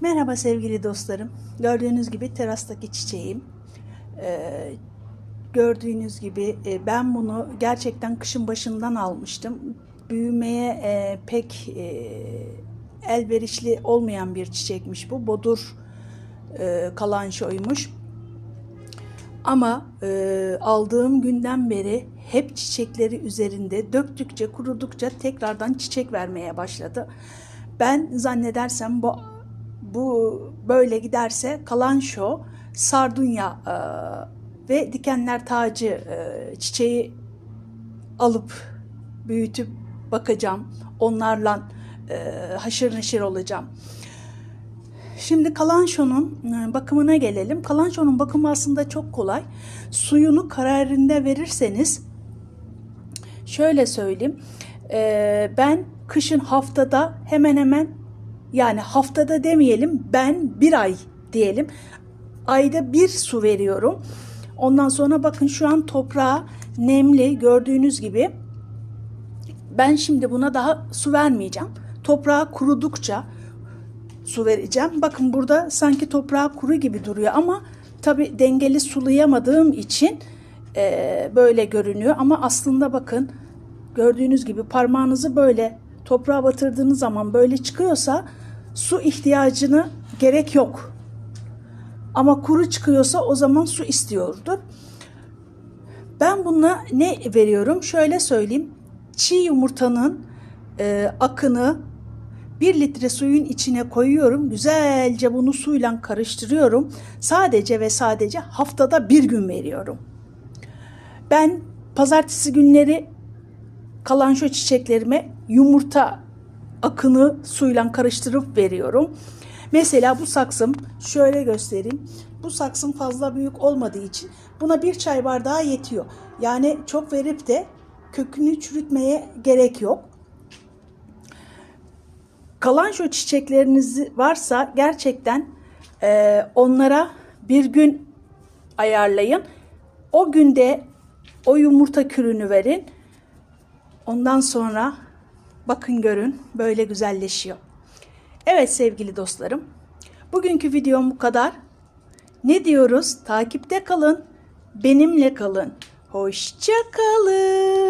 Merhaba sevgili dostlarım. Gördüğünüz gibi terastaki çiçeğim. Ee, gördüğünüz gibi e, ben bunu gerçekten kışın başından almıştım. Büyümeye e, pek e, elverişli olmayan bir çiçekmiş bu. Bodur e, kalançoymuş. Ama e, aldığım günden beri hep çiçekleri üzerinde döktükçe kurudukça tekrardan çiçek vermeye başladı. Ben zannedersem bu bu böyle giderse kalanço, sardunya e, ve dikenler tacı e, çiçeği alıp büyütüp bakacağım. Onlarla e, haşır neşir olacağım. Şimdi kalançonun e, bakımına gelelim. Kalançonun bakımı aslında çok kolay. Suyunu kararında verirseniz şöyle söyleyeyim. e, ben kışın haftada hemen hemen yani haftada demeyelim ben bir ay diyelim. Ayda bir su veriyorum. Ondan sonra bakın şu an toprağı nemli gördüğünüz gibi. Ben şimdi buna daha su vermeyeceğim. Toprağı kurudukça su vereceğim. Bakın burada sanki toprağı kuru gibi duruyor ama tabi dengeli sulayamadığım için e, böyle görünüyor. Ama aslında bakın gördüğünüz gibi parmağınızı böyle toprağa batırdığınız zaman böyle çıkıyorsa su ihtiyacını gerek yok. Ama kuru çıkıyorsa o zaman su istiyordur. Ben buna ne veriyorum? Şöyle söyleyeyim. Çiğ yumurtanın e, akını 1 litre suyun içine koyuyorum. Güzelce bunu suyla karıştırıyorum. Sadece ve sadece haftada bir gün veriyorum. Ben pazartesi günleri kalan şu çiçeklerime yumurta akını suyla karıştırıp veriyorum. Mesela bu saksım şöyle göstereyim. Bu saksım fazla büyük olmadığı için buna bir çay bardağı yetiyor. Yani çok verip de kökünü çürütmeye gerek yok. Kalan şu çiçekleriniz varsa gerçekten e, onlara bir gün ayarlayın. O günde o yumurta kürünü verin. Ondan sonra bakın görün böyle güzelleşiyor. Evet sevgili dostlarım. Bugünkü videom bu kadar. Ne diyoruz? Takipte kalın. Benimle kalın. Hoşça kalın.